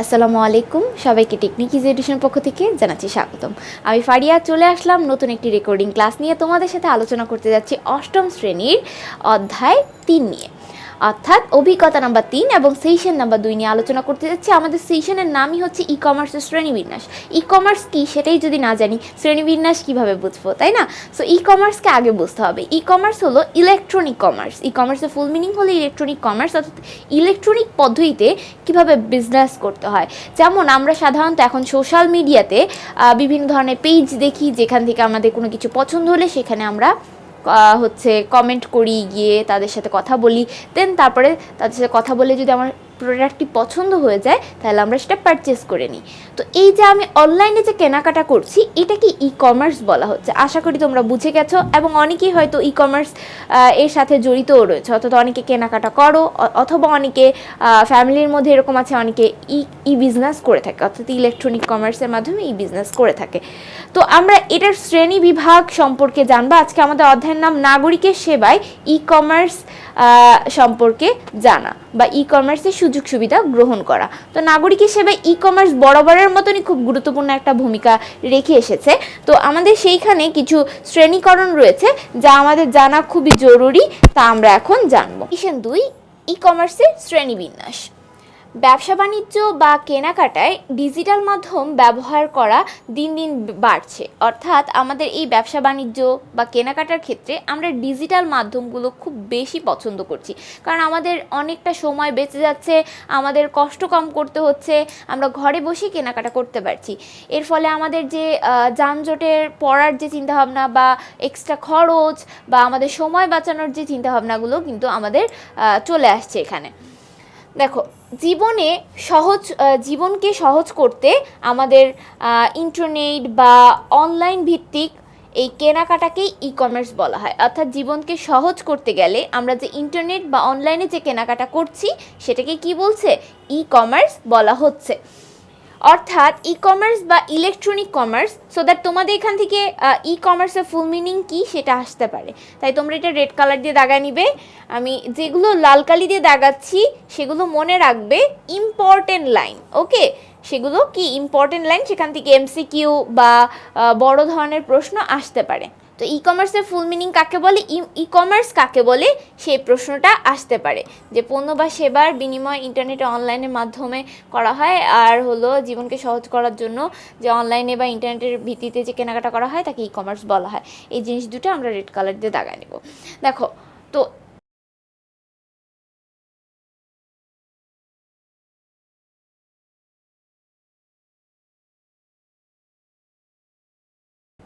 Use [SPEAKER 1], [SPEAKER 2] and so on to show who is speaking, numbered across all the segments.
[SPEAKER 1] আসসালামু আলাইকুম। সবাইকে টেকনিক ইজ এডিশন পক্ষ থেকে জানাচ্ছি স্বাগতম। আমি ফারিয়া চলে আসলাম নতুন একটি রেকর্ডিং ক্লাস নিয়ে। তোমাদের সাথে আলোচনা করতে যাচ্ছি অষ্টম শ্রেণির অধ্যায় তিন নিয়ে। অর্থাৎ অভিজ্ঞতা নাম্বার তিন এবং সেশন নাম্বার দুই নিয়ে আলোচনা করতে যাচ্ছি। আমাদের সেশনের নামই হচ্ছে ই কমার্সের শ্রেণীবিন্যাস। ই কমার্স কী সেটাই যদি না জানি, শ্রেণীবিন্যাস কীভাবে বুঝব, তাই না? সো ই কমার্সকে আগে বুঝতে হবে। ই কমার্স হলো ইলেকট্রনিক কমার্স ই কমার্সের ফুল মিনিং হলো ইলেকট্রনিক কমার্স অর্থাৎ ইলেকট্রনিক পদ্ধতিতে কীভাবে বিজনেস করতে হয়। যেমন আমরা সাধারণত এখন সোশ্যাল মিডিয়াতে বিভিন্ন ধরনের পেজ দেখি, যেখান থেকে আমাদের কোনো কিছু পছন্দ হলে সেখানে আমরা হচ্ছে কমেন্ট করি, গিয়ে তাদের সাথে কথা বলি। দেন তারপরে তাদের সাথে কথা বলে যদি আমার প্রোডাক্টটি পছন্দ হয়ে যায়, তাহলে আমরা সেটা পারচেস করে নিই। তো এই যে আমি অনলাইনে যে কেনাকাটা করছি এটাকে ই কমার্স বলা হচ্ছে? আশা করি তোমরা বুঝে গেছো এবং অনেকেই হয়তো ই কমার্স এর সাথে জড়িতও রয়েছে। অর্থাৎ অনেকে কেনাকাটা করো অথবা অনেকে ফ্যামিলির মধ্যে এরকম আছে, অনেকে ই ই বিজনেস করে থাকে। অর্থাৎ ইলেকট্রনিক কমার্সের মাধ্যমে ই বিজনেস করে থাকে। তো আমরা এটার শ্রেণি বিভাগ সম্পর্কে জানব। আজকে আমাদের অধ্যায়ের নাম, নাগরিকের সেবায় ই কমার্স সম্পর্কে জানা। বা ই কমার্সের সুযোগ সুবিধা গ্রহণ করা। তো নাগরিক হিসেবে ই কমার্স বরাবরের মতনই খুব গুরুত্বপূর্ণ একটা ভূমিকা রেখে এসেছে। তো আমাদের সেইখানে কিছু শ্রেণীকরণ রয়েছে, যা আমাদের জানা খুবই জরুরি, তা আমরা এখন জানব। মিশন দুই ই কমার্সের শ্রেণীবিন্যাস ব্যবসা বাণিজ্য বা কেনাকাটায় ডিজিটাল মাধ্যম ব্যবহার করা দিন দিন বাড়ছে। অর্থাৎ আমাদের এই ব্যবসা বাণিজ্য বা কেনাকাটার ক্ষেত্রে আমরা ডিজিটাল মাধ্যমগুলো খুব বেশি পছন্দ করছি। কারণ আমাদের অনেকটা সময় বেঁচে যাচ্ছে, আমাদের কষ্ট কম করতে হচ্ছে, আমরা ঘরে বসেই কেনাকাটা করতে পারছি। এর ফলে আমাদের যে যানজটের পড়ার যে চিন্তাভাবনা বা এক্সট্রা খরচ বা আমাদের সময় বাঁচানোর যে চিন্তাভাবনাগুলো কিন্তু আমাদের চলে আসছে এখানে। দেখো জীবনে সহজ জীবনকে সহজ করতে আমাদের ইন্টারনেট বা অনলাইন ভিত্তিক এই কেনাকাটাকেই ই কমার্স বলা হয়। অর্থাৎ জীবনকে সহজ করতে গেলে আমরা যে ইন্টারনেট বা অনলাইনে যে কেনাকাটা করছি, সেটাকে কি বলছে? ই কমার্স বলা হচ্ছে। অর্থাৎ ই কমার্স বা ইলেকট্রনিক কমার্স সো দ্যাট তোমাদের এখান থেকে ই কমার্সের ফুল মিনিং কি সেটা আসতে পারে। তাই তোমরা এটা রেড কালার দিয়ে দাগা নিবে। আমি যেগুলো লাল কালি দিয়ে দাগাচ্ছি, সেগুলো মনে রাখবে ইম্পর্টেন্ট লাইন ওকে সেগুলো কি ইম্পর্টেন্ট লাইন সেখান থেকে এমসিকিউ বা বড় ধরনের প্রশ্ন আসতে পারে। তো ই কমার্সের ফুল মিনিং কাকে বলে? ই কমার্স কাকে বলে? সেই প্রশ্নটা আসতে পারে। যে পণ্য বা সেবার বিনিময় ইন্টারনেটে অনলাইনের মাধ্যমে করা হয়, আর হলো জীবনকে সহজ করার জন্য যে অনলাইনে বা ইন্টারনেটের ভিত্তিতে যে কেনাকাটা করা হয়, তাকে ই কমার্স বলা হয়। এই জিনিস দুটো আমরা রেড কালার দিয়ে দাগায় নেব। দেখো, তো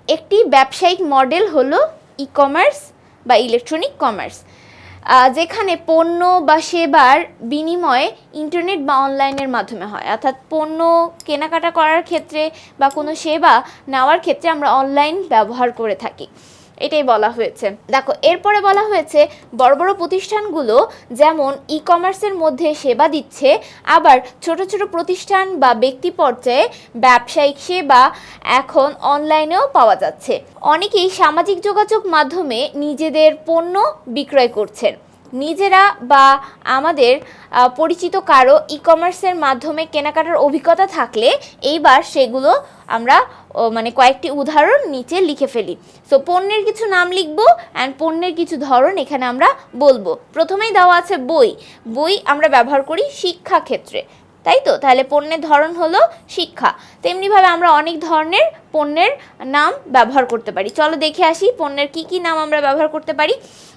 [SPEAKER 1] একটি ব্যবসায়িক মডেল হলো ই কমার্স বা ইলেকট্রনিক কমার্স যেখানে পণ্য বা সেবার বিনিময়ে ইন্টারনেট বা অনলাইনের মাধ্যমে হয়। অর্থাৎ পণ্য কেনাকাটা করার ক্ষেত্রে বা কোনো সেবা নেওয়ার ক্ষেত্রে আমরা অনলাইন ব্যবহার করে থাকি। এটাই বলা হয়েছে। দেখো, এরপরে বলা হয়েছে, বড় বড় প্রতিষ্ঠানগুলো যেমন ই কমার্সের মধ্যে সেবা দিচ্ছে, আবার ছোট ছোট প্রতিষ্ঠান বা ব্যক্তি পর্যায়ে ব্যবসায়িক সেবা এখন অনলাইনেও পাওয়া যাচ্ছে। অনেকেই সামাজিক যোগাযোগ মাধ্যমে নিজেদের পণ্য বিক্রয় করছেন। নিজেরা বা আমাদের পরিচিত কারও ই কমার্সের মাধ্যমে কেনাকাটার অভিজ্ঞতা থাকলে এইবার সেগুলো আমরা মানে কয়েকটি উদাহরণ নিচে লিখে ফেলি। সো পণ্যের কিছু নাম লিখব অ্যান্ড পণ্যের কিছু ধরন এখানে আমরা বলব। প্রথমেই দেওয়া আছে বই। বই আমরা ব্যবহার করি শিক্ষা ক্ষেত্রে তাই তো? তাহলে পণ্যের ধরন হলো শিক্ষা। তেমনিভাবে আমরা অনেক ধরনের পণ্যের নাম ব্যবহার করতে পারি। চলো দেখে আসি পণ্যের কি কি নাম আমরা ব্যবহার করতে পারি।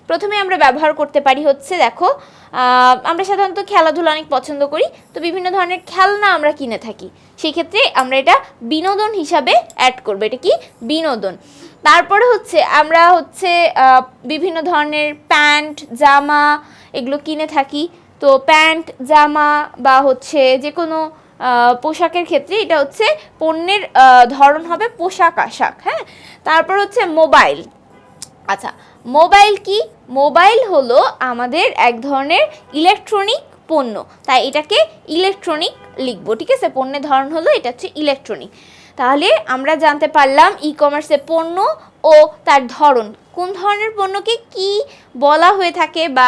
[SPEAKER 1] প্রথমে আমরা ব্যবহার করতে পারি হচ্ছে, দেখো আমরা সাধারণত খেলাধুলা অনেক পছন্দ করি। তো বিভিন্ন ধরনের খেলনা আমরা কিনে থাকি। সেক্ষেত্রে আমরা এটা বিনোদন হিসাবে অ্যাড করব। এটা কি? বিনোদন। তারপরে হচ্ছে, আমরা হচ্ছে বিভিন্ন ধরনের প্যান্ট, জামা এগুলো কিনে থাকি। তো প্যান্ট, জামা বা হচ্ছে যে কোনো পোশাকের ক্ষেত্রে এটা হচ্ছে পণ্যের ধরন হবে পোশাক আশাক হ্যাঁ? তারপর হচ্ছে মোবাইল। আচ্ছা মোবাইল কি? মোবাইল হলো আমাদের এক ধরনের ইলেকট্রনিক পণ্য। তাই এটাকে ইলেকট্রনিক লিখব, ঠিক আছে? পণ্যের ধরন হলো এটা হচ্ছে ইলেকট্রনিক। তাহলে আমরা জানতে পারলাম ই কমার্সে পণ্য ও তার ধরন। কোন ধরনের পণ্যকে কি বলা হয়ে থাকে বা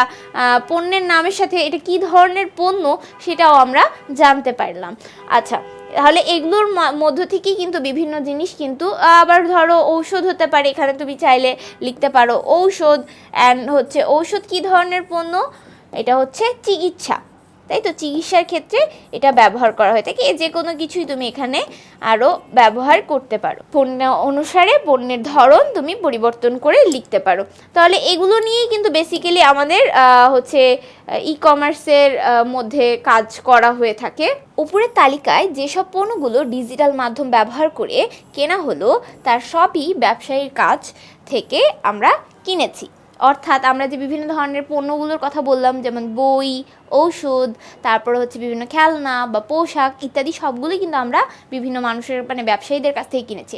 [SPEAKER 1] পণ্যের নামের সাথে এটা কি ধরনের পণ্য সেটাও আমরা জানতে পারলাম। আচ্ছা তাহলে এগুলোর মধ্য থেকেই কিন্তু বিভিন্ন জিনিস কিন্তু আবার ধরো ঔষধ হতে পারে, এখানে তুমি চাইলে লিখতে পারো ঔষধ অ্যান্ড হচ্ছে ঔষধ কি ধরনের পণ্য? এটা হচ্ছে চিকিৎসা। তাই তো চিকিৎসার ক্ষেত্রে এটা ব্যবহার করা হয়ে। থাকে যে কোনো কিছুই তুমি এখানে আরও ব্যবহার করতে পারো। পণ্য অনুসারে পণ্যের ধরন তুমি পরিবর্তন করে লিখতে পারো। তাহলে এগুলো নিয়েই কিন্তু বেসিক্যালি আমাদের হচ্ছে ই কমার্সের মধ্যে কাজ করা হয়ে থাকে। উপরের তালিকায় যেসব পণ্যগুলো ডিজিটাল মাধ্যম ব্যবহার করে কেনা হলো, তার সবই ব্যবসায়ীর কাজ থেকে আমরা কিনেছি। অর্থাৎ আমরা যে বিভিন্ন ধরনের পণ্যগুলোর কথা বললাম, যেমন বই, ঔষধ, তারপরে হচ্ছে বিভিন্ন খেলনা বা পোশাক ইত্যাদি সবগুলোই কিন্তু আমরা বিভিন্ন মানুষের মানে ব্যবসায়ীদের কাছ থেকে কিনেছি।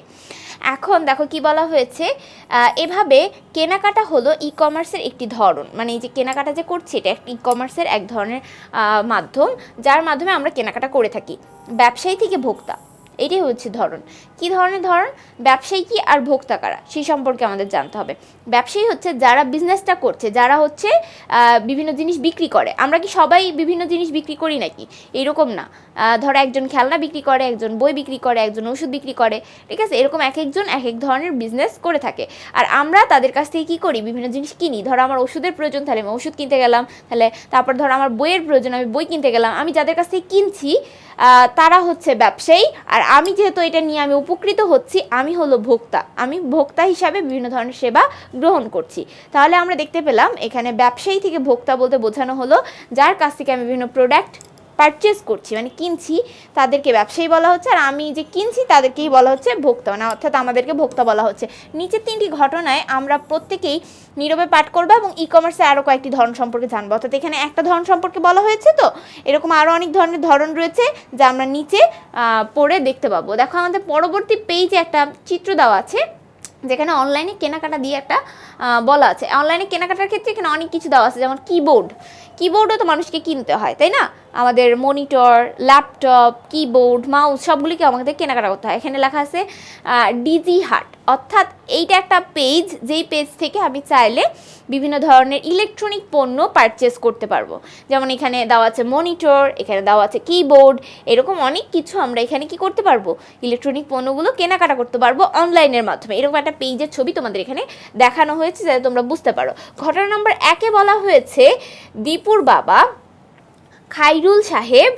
[SPEAKER 1] এখন দেখো কি বলা হয়েছে এভাবে কেনাকাটা হলো ই কমার্সের একটি ধরন। মানে এই যে কেনাকাটা যে করছি, এটা একটা ই কমার্সের এক ধরনের মাধ্যম, যার মাধ্যমে আমরা কেনাকাটা করে থাকি। ব্যবসায়ী থেকে ভোক্তা। এটাই হচ্ছে ধরন। কি ধরনের ধরন? ব্যবসায়ী কি আর ভোক্তা কারা? সেই সম্পর্কে আমাদের জানতে হবে। ব্যবসায়ী হচ্ছে যারা বিজনেসটা করছে, যারা হচ্ছে বিভিন্ন জিনিস বিক্রি করে। আমরা কি সবাই বিভিন্ন জিনিস বিক্রি করি নাকি? এরকম না। ধরো একজন খেলনা বিক্রি করে, একজন বই বিক্রি করে, একজন ওষুধ বিক্রি করে, ঠিক আছে? এরকম এক একজন এক এক ধরনের বিজনেস করে থাকে। আর আমরা তাদের কাছ থেকে কী করি? বিভিন্ন জিনিস কিনি। ধরো আমার ওষুধের প্রয়োজন, তাহলে আমি ওষুধ কিনতে গেলাম, তাহলে তারপর ধরো আমার বইয়ের প্রয়োজন, আমি বই কিনতে গেলাম, আমি যাদের কাছ থেকে কিনছি তারা হচ্ছে ব্যবসায়ী, আর আমি যেহেতু এটা নিয়ে আমি উপকৃত হচ্ছি, আমি হলো ভোক্তা। আমি ভোক্তা হিসাবে বিভিন্ন ধরনের সেবা গ্রহণ করছি। তাহলে আমরা দেখতে পেলাম, এখানে ব্যবসায়ী থেকে ভোক্তা বলতে বোঝানো হলো, যার কাছ থেকে আমি বিভিন্ন প্রোডাক্ট পারচেস করছি মানে কিনছি, তাদেরকে ব্যবসায়ী বলা হচ্ছে, আর আমি যে কিনছি তাদেরকেই বলা হচ্ছে ভোক্তা মানে অর্থাৎ আমাদেরকে ভোক্তা বলা হচ্ছে। নিচের তিনটি ঘটনায় আমরা প্রত্যেকেই নীরবে পাঠ করব এবং ই কমার্সে আরও কয়েকটি ধরন সম্পর্কে জানব। অর্থাৎ এখানে একটা ধরন সম্পর্কে বলা হয়েছে তো? এরকম আরও অনেক ধরনের ধরন রয়েছে যা আমরা নিচে পড়ে দেখতে পাবো। দেখো আমাদের পরবর্তী পেজে একটা চিত্র দেওয়া আছে, যেখানে অনলাইনে কেনাকাটা দিয়ে একটা বলা আছে। অনলাইনে কেনাকাটার ক্ষেত্রে এখানে অনেক কিছু দেওয়া আছে, যেমন কিবোর্ড কিবোর্ডও তো মানুষকে কিনতে হয়, তাই না? আমাদের মনিটর, ল্যাপটপ, কিবোর্ড, মাউস সবগুলিকে আমাদের কেনাকাটা করতে হয়। এখানে লেখা আছে ডিজি হাট অর্থাৎ এইটা একটা পেজ, যেই পেজ থেকে আমি চাইলে বিভিন্ন ধরনের ইলেকট্রনিক পণ্য পারচেস করতে পারব। যেমন এখানে দেওয়া আছে মনিটর, এখানে দেওয়া আছে কিবোর্ড, এরকম অনেক কিছু আমরা এখানে কি করতে পারব? ইলেকট্রনিক পণ্যগুলো কেনাকাটা করতে পারব অনলাইনের মাধ্যমে। এরকম একটা পেজের ছবি তোমাদের এখানে দেখানো হয়েছে, যাতে তোমরা বুঝতে পারো। ঘটনা নম্বর একে বলা হয়েছে, দীপুর বাবা খাইরুল সাহেব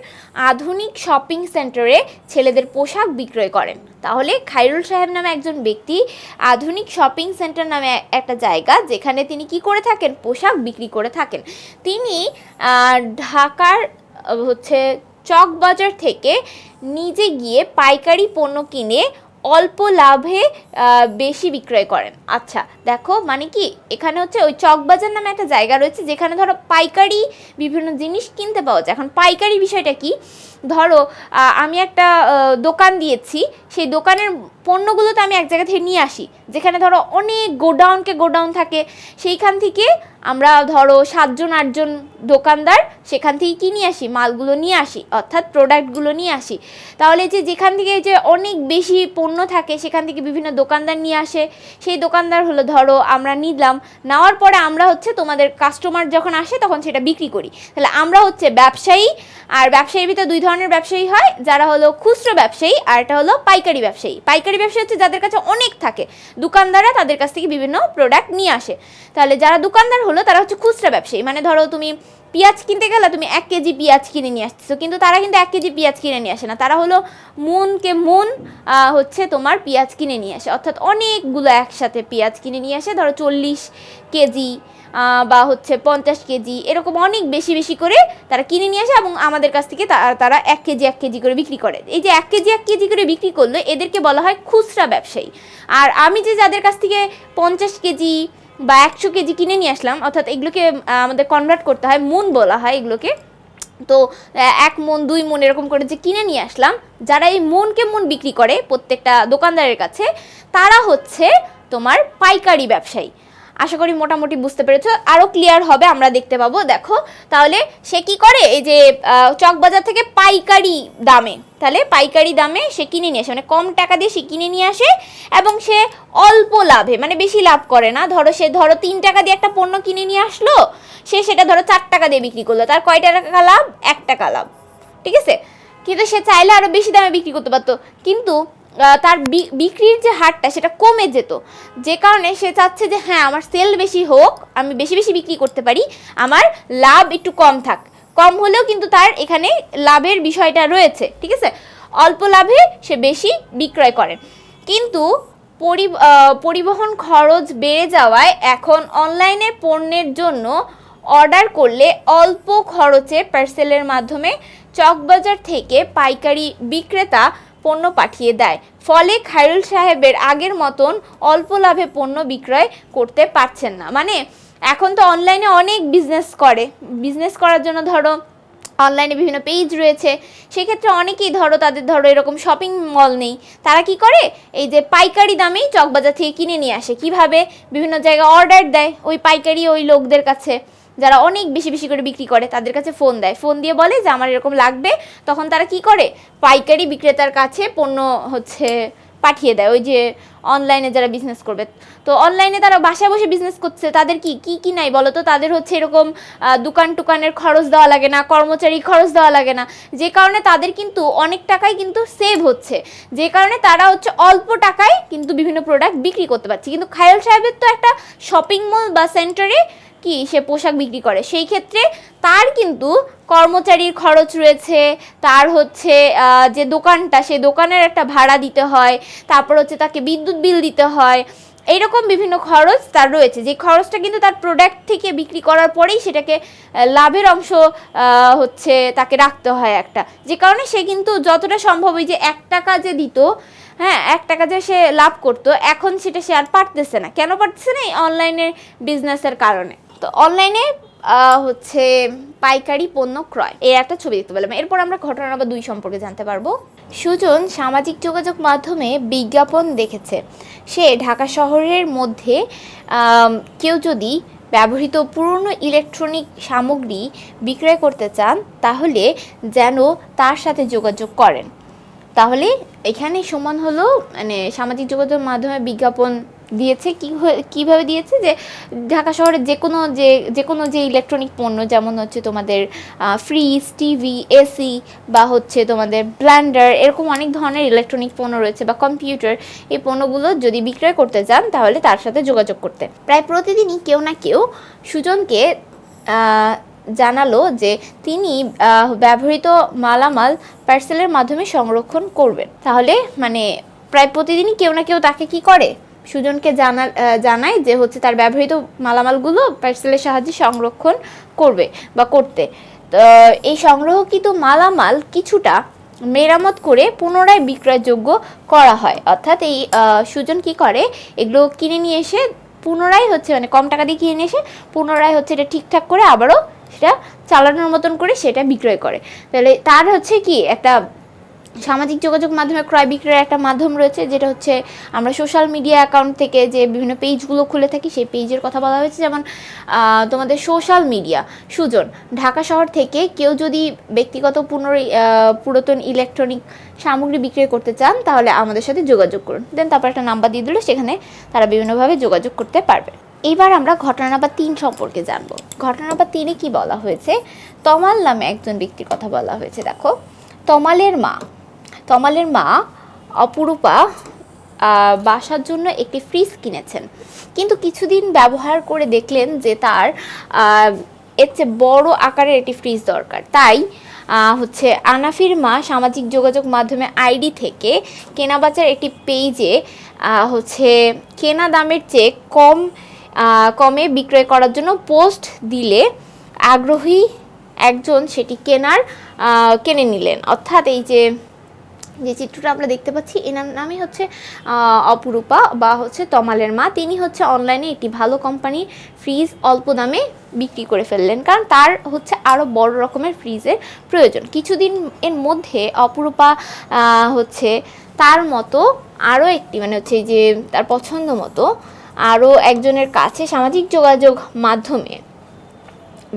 [SPEAKER 1] আধুনিক শপিং সেন্টারে ছেলেদের পোশাক বিক্রয় করেন। তাহলে খাইরুল সাহেব নামে একজন ব্যক্তি আধুনিক শপিং সেন্টার নামে একটা জায়গা যেখানে তিনি কি করে থাকেন? পোশাক বিক্রি করে থাকেন। তিনি ঢাকার, হচ্ছে চকবাজার থেকে নিজে গিয়ে পাইকারি পণ্য কিনে অল্প লাভে বেশি বিক্রয় করেন। আচ্ছা দেখো মানে কি, এখানে হচ্ছে ওই চকবাজার নামে একটা জায়গা রয়েছে, যেখানে ধরো পাইকারি বিভিন্ন জিনিস কিনতে পাওয়া যায়। এখন পাইকারি বিষয়টা কি? ধরো আমি একটা দোকান দিয়েছি, সেই দোকানের পণ্যগুলো তো আমি এক জায়গা থেকে নিয়ে আসি, যেখানে ধরো অনেক গোডাউনকে গোডাউন থাকে, সেইখান থেকে আমরা ধরো সাতজন, আটজন দোকানদার, সেখান থেকে কি নিয়ে আসি, মালগুলো নিয়ে আসি, অর্থাৎ প্রোডাক্টগুলো নিয়ে আসি। তাহলে যে যেখান থেকে যে অনেক বেশি পণ্য থাকে, সেখান থেকে বিভিন্ন দোকানদার নিয়ে আসে। সেই দোকানদার হলো ধরো আমরা নিলাম, নেওয়ার পরে আমরা হচ্ছে তোমাদের কাস্টমার যখন আসে তখন সেটা বিক্রি করি। তাহলে আমরা হচ্ছে ব্যবসায়ী, আর ব্যবসায়ীর ভিতরে দুই ধরনের ব্যবসায়ী হয়, যারা হলো খুচরো ব্যবসায়ী, আর এটা হলো পাইকারি ব্যবসায়ী। পাইকারি ব্যবসায়ী হচ্ছে যাদের কাছে অনেক থাকে, দোকানদাররা তাদের কাছ থেকে বিভিন্ন প্রোডাক্ট নিয়ে আসে। তাহলে যারা দোকানদার হলো তারা হচ্ছে খুচরা ব্যবসায়ী। মানে ধরো তুমি পেঁয়াজ কিনতে গেলে তুমি এক কেজি পেঁয়াজ কিনে নিয়ে আসছো কিন্তু তারা কিন্তু এক কেজি পেঁয়াজ কিনে নিয়ে আসে না। তারা হলো মনকে মন হচ্ছে তোমার পেঁয়াজ কিনে নিয়ে আসে। অর্থাৎ অনেকগুলো একসাথে পেঁয়াজ কিনে নিয়ে আসে, ধরো চল্লিশ কেজি বা হচ্ছে পঞ্চাশ কেজি, এরকম অনেক বেশি বেশি করে তারা কিনে নিয়ে আসে এবং আমাদের কাছ থেকে তারা এক কেজি এক কেজি করে বিক্রি করে। এই যে এক কেজি এক কেজি করে বিক্রি করলে এদেরকে বলা হয় খুচরা ব্যবসায়ী। আর আমি যে যাদের কাছ থেকে পঞ্চাশ কেজি বা একশো কেজি কিনে নিয়ে আসলাম, অর্থাৎ এগুলোকে আমাদের কনভার্ট করতে হয়, মন বলা হয় এগুলোকে। তো এক মন, দুই মন এরকম করে যে কিনে নিয়ে আসলাম। যারা এই মনকে মন বিক্রি করে প্রত্যেকটা দোকানদারের কাছে, তারা হচ্ছে তোমার পাইকারি ব্যবসায়ী। আশা করি মোটামুটি বুঝতে পেরেছ। আরও ক্লিয়ার হবে, আমরা দেখতে পাবো। দেখো, তাহলে সে কি করে? এই যে চকবাজার থেকে পাইকারি দামে, তাহলে পাইকারি দামে সে কিনে নিয়ে আসে। মানে কম টাকা দিয়ে সে কিনে নিয়ে আসে এবং সে অল্প লাভে মানে বেশি লাভ করে না। ধরো, সে ধরো তিন টাকা দিয়ে একটা পণ্য কিনে নিয়ে আসলো, সে সেটা ধরো চার টাকা দিয়ে বিক্রি করল। তার কয়টা টাকা লাভ? এক টাকা লাভ। ঠিক আছে? কিন্তু সে চাইলে আরও বেশি দামে বিক্রি করতে পারতো। কিন্তু তার বিক্রির যে হারটা সেটা কমে যেত। যে কারণে সে চাচ্ছে যে হ্যাঁ আমার সেল বেশি হোক, আমি বেশি বেশি বিক্রি করতে পারি, আমার লাভ একটু কম থাক। কম হলেও কিন্তু তার এখানে লাভের বিষয়টা রয়েছে, ঠিক আছে? অল্প লাভে সে বেশি বিক্রয় করে। কিন্তু পরি পরিবহন খরচ বেড়ে যাওয়ায় এখন অনলাইনে পণ্যের জন্য অর্ডার করলে অল্প খরচে পার্সেলের মাধ্যমে চকবাজার থেকে পাইকারি বিক্রেতা পণ্য পাঠিয়ে দেয়। ফলে খায়রুল সাহেবের আগের মতন অল্প লাভে পণ্য বিক্রয় করতে পারছেন না। মানে এখন তো অনলাইনে অনেক বিজনেস করে। বিজনেস করার জন্য ধরো অনলাইনে বিভিন্ন পেজ রয়েছে। সেক্ষেত্রে অনেকেই ধরো, তাদের ধরো এরকম শপিং মল নেই। তারা কি করে? এই যে পাইকারি দামেই চকবাজার থেকে কিনে নিয়ে আসে। কীভাবে? বিভিন্ন জায়গায় অর্ডার দেয় ওই পাইকারি ওই লোকদের কাছে। যারা অনেক বেশি বেশি করে বিক্রি করে, তাদের কাছে ফোন দেয়। ফোন দিয়ে বলে যে, আমার এরকম লাগবে। তখন তারা কি করে? পাইকারি বিক্রেতার কাছে পণ্য হচ্ছে পাঠিয়ে দেয়। ওই যে অনলাইনে যারা বিজনেস করবে। তো অনলাইনে তারা বাসায় বসে বিজনেস করছে। তাদের কি কি কি নাই বলো তো তাদের হচ্ছে এরকম দোকান টুকানের খরচ দেওয়া লাগে না কর্মচারী খরচ দেওয়া লাগে না। যে কারণে তাদের কিন্তু অনেক টাকাই কিন্তু সেভ হচ্ছে। যে কারণে তারা হচ্ছে অল্প টাকায় কিন্তু বিভিন্ন প্রোডাক্ট বিক্রি করতে পারছে। কিন্তু খায়ল সাহেবের তো একটা শপিং মল বা সেন্টারে কি সে পোশাক বিক্রি করে? সেই ক্ষেত্রে তার কিন্তু কর্মচারীর খরচ রয়েছে, তার হচ্ছে যে দোকানটা, সে দোকানের একটা ভাড়া দিতে হয়, তারপর হচ্ছে তাকে বিদ্যুৎ বিল দিতে হয়, এইরকম বিভিন্ন খরচ তার রয়েছে। যে খরচটা কিন্তু তার প্রোডাক্ট থেকে বিক্রি করার পরেই সেটাকে লাভের অংশ হচ্ছে তাকে রাখতে হয় একটা। যে কারণে সে কিন্তু যতটা সম্ভব ওই যে এক টাকা যে দিত হ্যাঁ এক টাকা যে সে লাভ করতো, এখন সেটা সে আর পারতেছে না। কেন পারতেছে না এই অনলাইনের বিজনেসের কারণে? তো অনলাইনে হচ্ছে পাইকারি পণ্য ক্রয়। এর একটা ছবি দেখতে পেলাম। এরপর আমরা ঘটনা নম্বর দুই সম্পর্কে জানতে পারব। সুজন সামাজিক যোগাযোগ মাধ্যমে বিজ্ঞাপন দেখেছে। সে ঢাকা শহরের মধ্যে কেউ যদি ব্যবহৃত পুরনো ইলেকট্রনিক সামগ্রী বিক্রয় করতে চান, তাহলে যেন তার সাথে যোগাযোগ করেন। তাহলে এখানে সমান হলো মানে সামাজিক যোগাযোগ মাধ্যমে বিজ্ঞাপন দিয়েছে, কি কীভাবে দিয়েছে যে ঢাকা শহরের যে কোনো যে যে কোনো যে ইলেকট্রনিক পণ্য যেমন হচ্ছে তোমাদের ফ্রিজ টিভি এসি বা হচ্ছে তোমাদের ব্ল্যান্ডার এরকম অনেক ধরনের ইলেকট্রনিক পণ্য রয়েছে বা কম্পিউটার এই পণ্যগুলো যদি বিক্রয় করতে চান তাহলে তার সাথে যোগাযোগ করতে। প্রায় প্রতিদিনই কেউ না কেউ সুজনকে জানালো যে তিনি ব্যবহৃত মালামাল পার্সেলের মাধ্যমে সংরক্ষণ করবেন। তাহলে মানে প্রায় প্রতিদিনই কেউ না কেউ তাকে কি করে? সুজনকে জানা জানায় যে হচ্ছে তার ব্যবহৃত মালামালগুলো পার্সেলের সাহায্যে সংরক্ষণ করবে বা করতে। তো, এই সংগ্রহকৃত মালামাল কিছুটা মেরামত করে পুনরায় বিক্রয়যোগ্য করা হয়। অর্থাৎ এই সুজন কি করে? এগুলো কিনে নিয়ে এসে পুনরায় হচ্ছে মানে কম টাকা দিয়ে কিনে নিয়ে এসে পুনরায় হচ্ছে এটা ঠিকঠাক করে আবারও সেটা চালানোর মতন করে সেটা বিক্রয় করে। তাহলে তার হচ্ছে কি একটা সামাজিক যোগাযোগ মাধ্যমে ক্রয় বিক্রয়ের একটা মাধ্যম রয়েছে, যেটা হচ্ছে আমরা সোশ্যাল মিডিয়া অ্যাকাউন্ট থেকে যে বিভিন্ন পেজগুলো খুলে থাকি, সেই পেজের কথা বলা হয়েছে। যেমন তোমাদের সোশ্যাল মিডিয়া সুজন, ঢাকা শহর থেকে কেউ যদি ব্যক্তিগত পুনর পুরাতন ইলেকট্রনিক সামগ্রী বিক্রয় করতে চান, তাহলে আমাদের সাথে যোগাযোগ করুন। দেন তারপর একটা নাম্বার দিয়ে দিলে, সেখানে তারা বিভিন্নভাবে যোগাযোগ করতে পারবে। এইবার আমরা ঘটনা নাম্বার তিন সম্পর্কে জানব। ঘটনা নাম্বার তিনে কি বলা হয়েছে? তমাল নামে একজন ব্যক্তির কথা বলা হয়েছে। দেখো, তমালের মা তমালের মা অপরূপা বাসার জন্য একটি ফ্রিজ কিনেছেন। কিন্তু কিছুদিন ব্যবহার করে দেখলেন যে তার এর চেয়ে বড় আকারের একটি ফ্রিজ দরকার। তাই হচ্ছে আনাফির মা সামাজিক যোগাযোগ মাধ্যমে আইডি থেকে কেনাবেচার একটি পেজে হচ্ছে কেনা দামের চেয়ে কম কমে বিক্রয় করার জন্য পোস্ট দিলে আগ্রহী একজন সেটি কেনার কিনে নিলেন। অর্থাৎ এই যে যে চিত্রটা আমরা দেখতে পাচ্ছি এনার নামই হচ্ছে অপরূপা বা হচ্ছে তমালের মা। তিনি হচ্ছে অনলাইনে একটি ভালো কোম্পানির ফ্রিজ অল্প দামে বিক্রি করে ফেললেন। কারণ তার হচ্ছে আরও বড় রকমের ফ্রিজের প্রয়োজন। কিছুদিন এর মধ্যে অপরূপা হচ্ছে তার মতো আরও একটি মানে হচ্ছে যে তার পছন্দ মতো আরও একজনের কাছে সামাজিক যোগাযোগ মাধ্যমে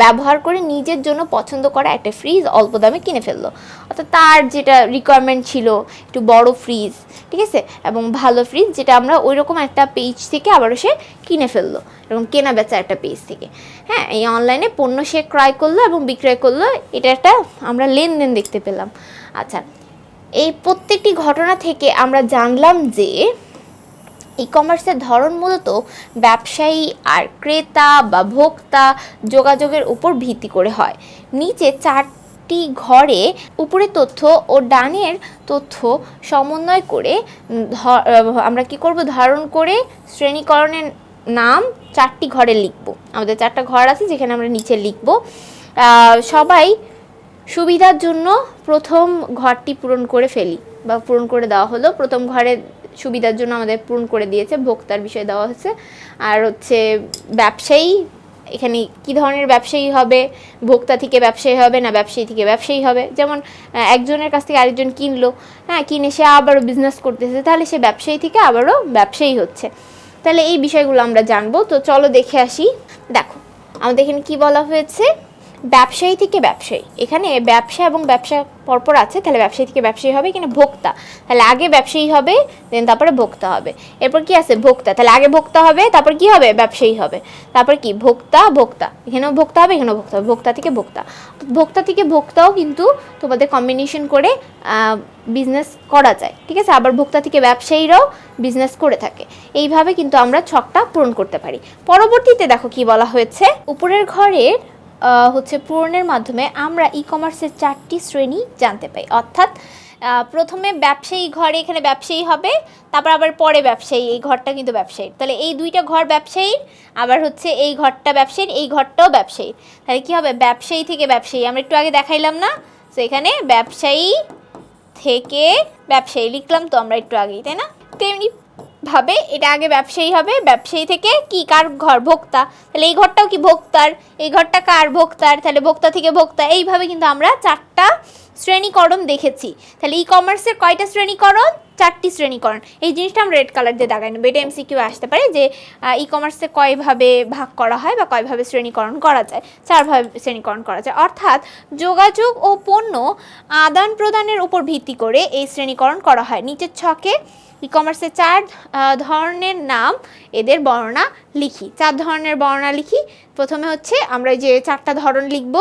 [SPEAKER 1] ব্যবহার করে নিজের জন্য পছন্দ করা একটা ফ্রিজ অল্প দামে কিনে ফেলল। অর্থাৎ তার যেটা রিকোয়ারমেন্ট ছিল, একটু বড় ফ্রিজ ঠিক আছে? এবং ভালো ফ্রিজ যেটা আমরা ওই রকম একটা পেজ থেকে আবারও সে কিনে ফেলল এরকম কেনা বেচা একটা পেজ থেকে। হ্যাঁ এই অনলাইনে পণ্য সে ক্রয় করল এবং বিক্রয় করল, এটা একটা আমরা লেনদেন দেখতে পেলাম। আচ্ছা এই প্রত্যেকটি ঘটনা থেকে আমরা জানলাম যে ই কমার্সের ধরন মূলত ব্যবসায়ী আর ক্রেতা বা ভোক্তা যোগাযোগের উপর ভিত্তি করে হয়। নিচে চারটি ঘরে উপরে তথ্য ও ডানের তথ্য সমন্বয় করে আমরা কি করব? ধারণ করে শ্রেণীকরণের নাম চারটি ঘরে লিখব। আমাদের চারটা ঘর আছে যেখানে আমরা নিচে লিখব। সবাই সুবিধার জন্য প্রথম ঘরটি পূরণ করে ফেলি বা পূরণ করে দেওয়া হলো। প্রথম ঘরে সুবিধার জন্য আমাদের পূরণ করে দিয়েছে, ভোক্তার বিষয় দেওয়া হচ্ছে আর হচ্ছে ব্যবসায়ী, এখানে কি ধরনের ব্যবসায়ী হবে, ভোক্তা থেকে ব্যবসায়ী হবে না ব্যবসায়ী থেকে ব্যবসায়ী হবে? যেমন একজনের কাছ থেকে আরেকজন কিনলো হ্যাঁ কিনে সে আবারও বিজনেস করতেছে, তাহলে সে ব্যবসায়ী থেকে আবারও ব্যবসায়ী হচ্ছে। তাহলে এই বিষয়গুলো আমরা জানব, তো চলো দেখে আসি। দেখো, আমাদের এখানে কি বলা হয়েছে? ব্যবসায়ী থেকে ব্যবসায়ী। এখানে ব্যবসা এবং ব্যবসা পরপর আছে, তাহলে ব্যবসায়ী থেকে ব্যবসায়ী হবে এখানে ভোক্তা? তাহলে আগে ব্যবসায়ী হবে দেন তারপরে ভোক্তা হবে। এরপর কি আছে? ভোক্তা। তাহলে আগে ভোক্তা হবে, তারপর কি হবে? ব্যবসায়ী হবে। তারপর কি? ভোক্তা ভোক্তা। এখানেও ভোক্তা হবে, এখানেও ভোক্তা হবে। ভোক্তা থেকে ভোক্তা। ভোক্তা থেকে ভোক্তাও কিন্তু তোমাদের কম্বিনেশন করে বিজনেস করা যায়। ঠিক আছে? আবার ভোক্তা থেকে ব্যবসায়ীরাও বিজনেস করে থাকে। এইভাবে কিন্তু আমরা ছকটা পূরণ করতে পারি। পরবর্তীতে দেখো কি বলা হয়েছে। উপরের ঘরের হচ্ছে পূরণের মাধ্যমে আমরা ই কমার্সের চারটি শ্রেণি জানতে পাই। অর্থাৎ প্রথমে ব্যবসায়ী ঘরে এখানে ব্যবসায়ী হবে, তারপর আবার পরে ব্যবসায়ী, এই ঘরটা কিন্তু ব্যবসায়ী তাহলে এই দুইটা ঘর ব্যবসায়ীর, আবার হচ্ছে এই ঘরটা ব্যবসায়ীর, এই ঘরটাও ব্যবসায়ী তাহলে কি হবে? ব্যবসায়ী থেকে ব্যবসায়ী। আমরা একটু আগে দেখাইলাম না? তো এখানে ব্যবসায়ী থেকে ব্যবসায়ী লিখলাম, তো আমরা একটু আগেই, তাই না? তেমনি ভাবে, এটা আগে ব্যবসায়ী হবে, ব্যবসায়ী থেকে কি কার ঘর ভোক্তা? তাহলে এই ঘরটাও কি ভোক্তার? এই ঘরটা কার ভোক্তার? তাহলে ভোক্তা থেকে ভোক্তা। এইভাবে কিন্তু আমরা চারটা শ্রেণীকরণ দেখেছি। তাহলে ই কমার্সের কয়টা শ্রেণীকরণ? চারটি শ্রেণীকরণ। এই জিনিসটা আমরা রেড কালার দিয়ে দাগাই নেব। এটা এমসিকিউ আসতে পারে যে ই কমার্সে কয়ভাবে ভাগ করা হয় বা কয়ভাবে শ্রেণীকরণ করা যায়। চারভাবে শ্রেণীকরণ করা যায়। অর্থাৎ যোগাযোগ ও পণ্য আদান প্রদানের উপর ভিত্তি করে এই শ্রেণীকরণ করা হয়। নিচের ছকে ই কমার্সের চার ধরনের নাম, এদের বর্ণনা লিখি। চার ধরনের বর্ণনা লিখি। প্রথমে হচ্ছে আমরা যে চারটা ধরন লিখব,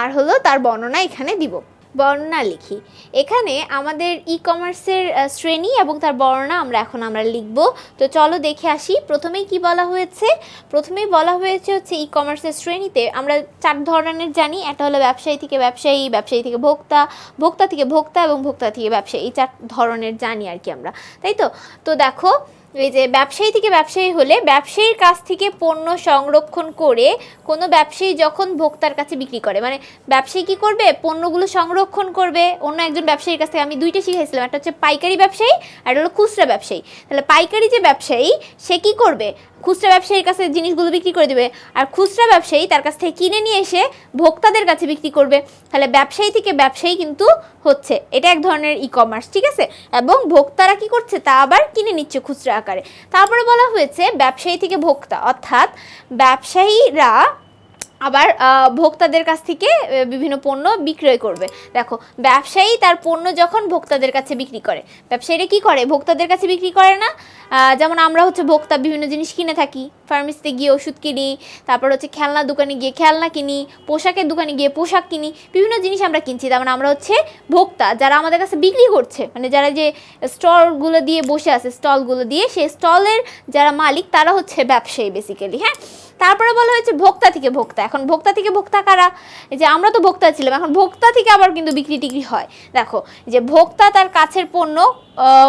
[SPEAKER 1] আর হলো তার বর্ণনা এখানে দিব। বর্ণনা লিখি। এখানে আমাদের ই কমার্সের শ্রেণি এবং তার বর্ণনা আমরা এখন আমরা লিখব। তো চলো দেখে আসি, প্রথমেই কি বলা হয়েছে? প্রথমেই বলা হয়েছে হচ্ছে ই কমার্সের শ্রেণীতে আমরা চার ধরনের জানি। একটা হলো ব্যবসায়ী থেকে ব্যবসায়ী ব্যবসায়ী থেকে ভোক্তা ভোক্তা থেকে ভোক্তা এবং ভোক্তা থেকে ব্যবসায়ী। এই চার ধরনের জানি আর কি আমরা। তাই তো? তো দেখো এই যে ব্যবসায়ী থেকে ব্যবসায়ী হলে ব্যবসায়ীর কাছ থেকে পণ্য সংরক্ষণ করে কোনো ব্যবসায়ী যখন ভোক্তার কাছে বিক্রি করে মানে ব্যবসায়ী কি করবে? পণ্যগুলো সংরক্ষণ করবে। অন্য একজন ব্যবসায়ীর কাছ থেকে আমি দুইটা শিখেছিলাম একটা হচ্ছে পাইকারি ব্যবসায়ী আর হলো খুচরা ব্যবসায়ী। তাহলে পাইকারি যে ব্যবসায়ী, সে কি করবে? খুচরা ব্যবসায়ীর কাছে জিনিসগুলো বিক্রি করে দেবে আর খুচরা ব্যবসায়ী তার কাছ থেকে কিনে নিয়ে এসে ভোক্তাদের কাছে বিক্রি করবে। তাহলে ব্যবসায়ী থেকে ব্যবসায়ী কিন্তু হচ্ছে। এটা এক ধরনের ই কমার্স ঠিক আছে? এবং ভোক্তারা কি করছে? তা আবার কিনে নিচ্ছে খুচরা আকারে তারপরে বলা হয়েছে ব্যবসায়ী থেকে ভোক্তা। অর্থাৎ ব্যবসায়ীরা আবার ভোক্তাদের কাছ থেকে বিভিন্ন পণ্য বিক্রয় করবে। দেখো, ব্যবসায়ী তার পণ্য যখন ভোক্তাদের কাছে বিক্রি করে, ব্যবসায়ীরা কি করে? ভোক্তাদের কাছে বিক্রি করে না? যেমন আমরা হচ্ছে ভোক্তা বিভিন্ন জিনিস কিনে থাকি। ফার্মেসিতে গিয়ে ওষুধ কিনি, তারপর হচ্ছে খেলনা দোকানে গিয়ে খেলনা কিনি, পোশাকের দোকানে গিয়ে পোশাক কিনি, বিভিন্ন জিনিস আমরা কিনছি। তার মানে আমরা হচ্ছে ভোক্তা, যারা আমাদের কাছে বিক্রি করছে মানে যারা যে স্টলগুলো দিয়ে বসে আছে, স্টলগুলো দিয়ে, সেই স্টলের যারা মালিক, তারা হচ্ছে ব্যবসায়ী বেসিক্যালি হ্যাঁ? তারপরে বলা হয়েছে ভোক্তা থেকে ভোক্তা। এখন ভোক্তা থেকে ভোক্তা কারা? যে আমরা তো ভোক্তা ছিলাম, এখন ভোক্তা থেকে আবার কিন্তু বিক্রি টিক্রি হয়। দেখো যে ভোক্তা তার কাছের পণ্য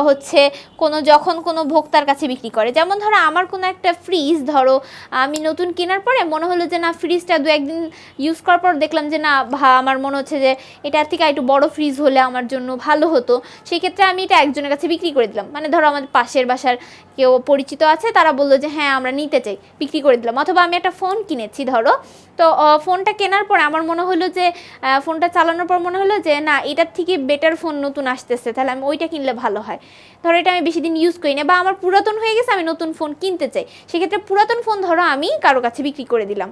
[SPEAKER 1] হচ্ছে কোনো যখন কোনো ভোক্তার কাছে বিক্রি করে। যেমন ধরো আমার কোনো একটা ফ্রিজ ধরো আমি নতুন কেনার পরে মনে হলো যে না ফ্রিজটা দু একদিন ইউজ করার পর দেখলাম যে না, ভা, আমার মনে হচ্ছে যে এটার থেকে একটু বড় ফ্রিজ হলে আমার জন্য ভালো হতো। সেই ক্ষেত্রে আমি এটা একজনের কাছে বিক্রি করে দিলাম। মানে ধরো আমাদের পাশের বাসার কেউ পরিচিত আছে, তারা বলল যে হ্যাঁ আমরা নিতে চাই, বিক্রি করে দিলাম। অথবা আমি একটা ফোন কিনেছি, ধরো। তো ফোনটা কেনার পর আমার মনে হলো যে ফোনটা চালানোর পর মনে হলো যে না, এটার থেকে বেটার ফোন নতুন আসতেছে, তাহলে আমি ওইটা কিনলে ভালো ভালো হয়। ধরো এটা আমি বেশি দিন ইউজ করি না বা আমার পুরাতন হয়ে গেছে, আমি নতুন ফোন কিনতে চাই। সেক্ষেত্রে পুরাতন ফোন ধরো আমি কারও কাছে বিক্রি করে দিলাম।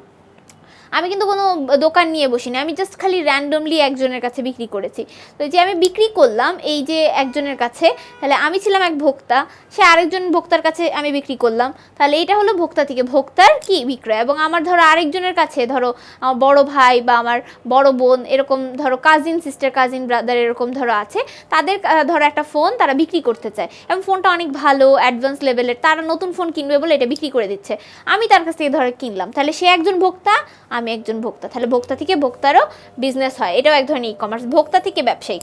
[SPEAKER 1] আমি কিন্তু কোনো দোকান নিয়ে বসিনি, আমি জাস্ট খালি র্যান্ডমলি একজনের কাছে বিক্রি করেছি। তো যে আমি বিক্রি করলাম, এই যে একজনের কাছে, তাহলে আমি ছিলাম এক ভোক্তা, সে আরেকজন ভোক্তার কাছে আমি বিক্রি করলাম। তাহলে এটা হলো ভোক্তা থেকে, ভোক্তার কি বিক্রয়? এবং আমার ধরো আরেকজনের কাছে, ধরো বড় ভাই বা আমার বড় বোন, এরকম ধরো কাজিন সিস্টার কাজিন ব্রাদার এরকম ধরো আছে, তাদের ধরো একটা ফোন তারা বিক্রি করতে চায়। এবং ফোনটা অনেক ভালো অ্যাডভান্স লেভেলের তারা নতুন ফোন কিনবে বলে এটা বিক্রি করে দিচ্ছে। আমি তার কাছ থেকে ধরো কিনলাম। তাহলে সে একজন ভোক্তা আমি একজন ভোক্তা। তাহলে ভোক্তা থেকে ভোক্তারও বিজনেস হয়। এটাও এক ধরনের ই কমার্স ভোক্তা থেকে ব্যবসায়ী।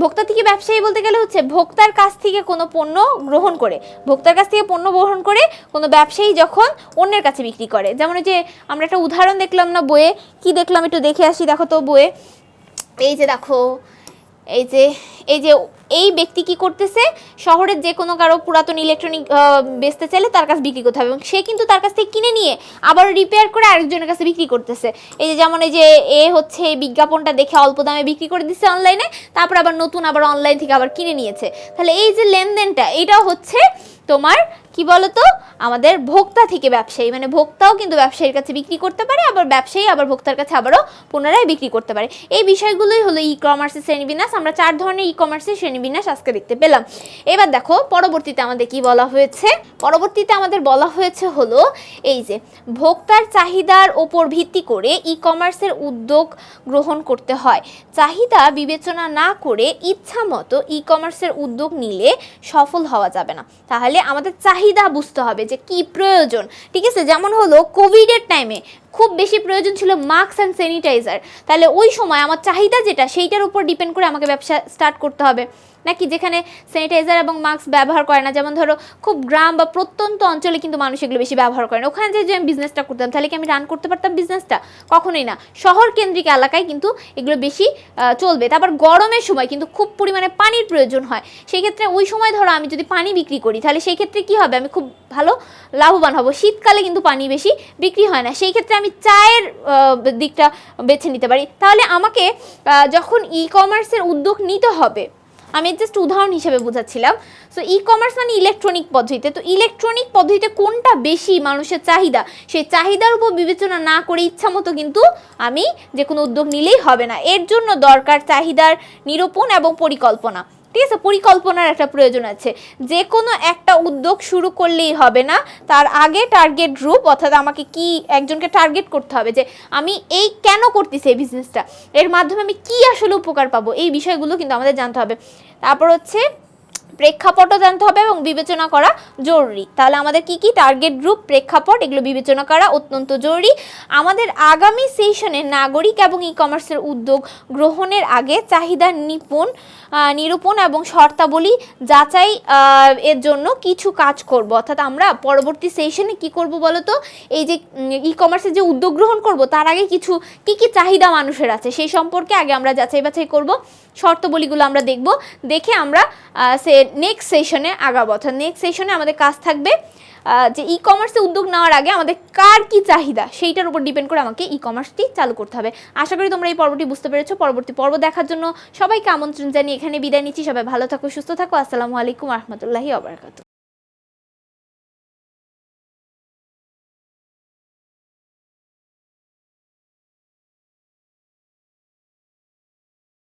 [SPEAKER 1] ভোক্তা থেকে ব্যবসায়ী বলতে গেলে হচ্ছে ভোক্তার কাছ থেকে কোনো পণ্য গ্রহণ করে। ভোক্তার কাছ থেকে পণ্য গ্রহণ করে কোনো ব্যবসায়ী যখন অন্যের কাছে বিক্রি করে। যেমন যে আমরা একটা উদাহরণ দেখলাম না বইয়ে? কি দেখলাম? একটু দেখে আসি। দেখো তো বইয়ে। এই যে দেখো এই যে এই যে এই ব্যক্তি কি করতেছে? শহরের যে কোনো কারও পুরাতন ইলেকট্রনিক বেচতে চাইলে তার কাছে বিক্রি করতে হবে এবং সে কিন্তু তার কাছ থেকে কিনে নিয়ে আবার রিপেয়ার করে আরেকজনের কাছে বিক্রি করতেছে। এই যে যেমন এই যে এ হচ্ছে বিজ্ঞাপনটা দেখে অল্প দামে বিক্রি করে দিচ্ছে অনলাইনে তারপর আবার নতুন আবার অনলাইন থেকে আবার কিনে নিয়েছে। তাহলে এই যে লেনদেনটা, এটাও হচ্ছে তোমার কি বলতো? আমাদের ভোক্তা থেকে ব্যবসায়ী। মানে ভোক্তাও কিন্তু ব্যবসায়ীর কাছে বিক্রি করতে পারে, আবার ব্যবসায়ী আবার ভোক্তার কাছে আবারও পুনরায় বিক্রি করতে পারে। এই বিষয়গুলোই হলো ই কমার্সের শ্রেণীবিন্যাস। আমরা চার ধরনের ই কমার্সের শ্রেণীবিন্যাস আজকে দেখতে পেলাম। এবার দেখো, পরবর্তীতে আমাদের কি বলা হয়েছে? পরবর্তীতে আমাদের বলা হয়েছে হলো এই যে, ভোক্তার চাহিদার ওপর ভিত্তি করে ই কমার্সের উদ্যোগ গ্রহণ করতে হয়। চাহিদা বিবেচনা না করে ইচ্ছা মতো ই কমার্সের উদ্যোগ নিলে সফল হওয়া যাবে না। তাহলে আমাদের চাহিদা বুঝতে হবে যে কি প্রয়োজন। ঠিক আছে? যেমন হলো কোভিডের টাইমে খুব বেশি প্রয়োজন ছিল মাস্ক অ্যান্ড স্যানিটাইজার তাহলে ওই সময় আমার চাহিদা যেটা, সেইটার উপর ডিপেন্ড করে আমাকে ব্যবসা স্টার্ট করতে হবে। নাকি যেখানে স্যানিটাইজার এবং মাস্ক ব্যবহার করে না, যেমন ধরো খুব গ্রাম বা প্রত্যন্ত অঞ্চলে কিন্তু মানুষ এগুলো বেশি ব্যবহার করে না। ওখানে যে আমি বিজনেসটা করতাম, তাহলে কি আমি রান করতে পারতাম বিজনেসটা কখনোই না। শহর কেন্দ্রিক এলাকায় কিন্তু এগুলো বেশি চলবে। তারপর গরমের সময় কিন্তু খুব পরিমাণে পানির প্রয়োজন হয়। সেই ক্ষেত্রে ওই সময় ধরো আমি যদি পানি বিক্রি করি, তাহলে সেই ক্ষেত্রে কি হবে? আমি খুব ভালো লাভবান হব। শীতকালে কিন্তু পানি বেশি বিক্রি হয় না। সেই ক্ষেত্রে আমি চায়ের দিকটা বেছে নিতে পারি। তাহলে আমাকে যখন ই কমার্সের উদ্যোগ নিতে হবে, আমি জাস্ট উদাহরণ হিসেবে বোঝাচ্ছিলাম। সো ই কমার্স মানে ইলেকট্রনিক পদ্ধতিতে। তো ইলেকট্রনিক পদ্ধতিতে কোনটা বেশি মানুষের চাহিদা? সেই চাহিদার উপর বিবেচনা না করে ইচ্ছা মতো কিন্তু আমি যে কোনো উদ্যোগ নিলেই হবে না। এর জন্য দরকার চাহিদার নিরূপণ এবং পরিকল্পনা। ঠিক আছে, পরিকল্পনার একটা প্রয়োজন আছে। যে কোনো একটা উদ্যোগ শুরু করলেই হবে না। তার আগে টার্গেট গ্রুপ অর্থাৎ আমাকে কি একজনকে টার্গেট করতে হবে যে আমি এই কেন করতেছি এই বিজনেসটা এর মাধ্যমে আমি কি আসলে উপকার পাবো? এই বিষয়গুলো কিন্তু আমাদের জানতে হবে। তারপর হচ্ছে প্রেক্ষাপটও জানতে হবে এবং বিবেচনা করা জরুরি। তাহলে আমাদের কি কি টার্গেট গ্রুপ প্রেক্ষাপট, এগুলো বিবেচনা করা অত্যন্ত জরুরি। আমাদের আগামী সেশনে নাগরিক এবং ই কমার্সের উদ্যোগ গ্রহণের আগে চাহিদা নিপুণ নিরূপণ এবং শর্তাবলী যাচাই এর জন্য কিছু কাজ করব। অর্থাৎ আমরা পরবর্তী সেশনে কি করব বলো তো এই যে ই কমার্সের যে উদ্যোগ গ্রহণ করব, তার আগে কিছু, কি কি চাহিদা মানুষের আছে? সেই সম্পর্কে আগে আমরা যাচাই বাছাই করব। শর্তবলীগুলো আমরা দেখব। দেখে আমরা সে নেক্সট সেশনে আগাবো। অর্থাৎ নেক্সট সেশনে আমাদের কাজ থাকবে যে ই কমার্সে উদ্যোগ নেওয়ার আগে আমাদের কার কি চাহিদা, সেইটার উপর ডিপেন্ড করে আমাকে ই কমার্সটি চালু করতে হবে। আশা করি তোমরা এই পর্বটি বুঝতে পেরেছ। পরবর্তী পর্ব দেখার জন্য সবাইকে আমন্ত্রণ জানিয়ে এখানে বিদায় নিচ্ছি। সবাই ভালো থাকো, সুস্থ থাকো। আসসালামু আলাইকুম রহমতুল্লাহি আবরকাত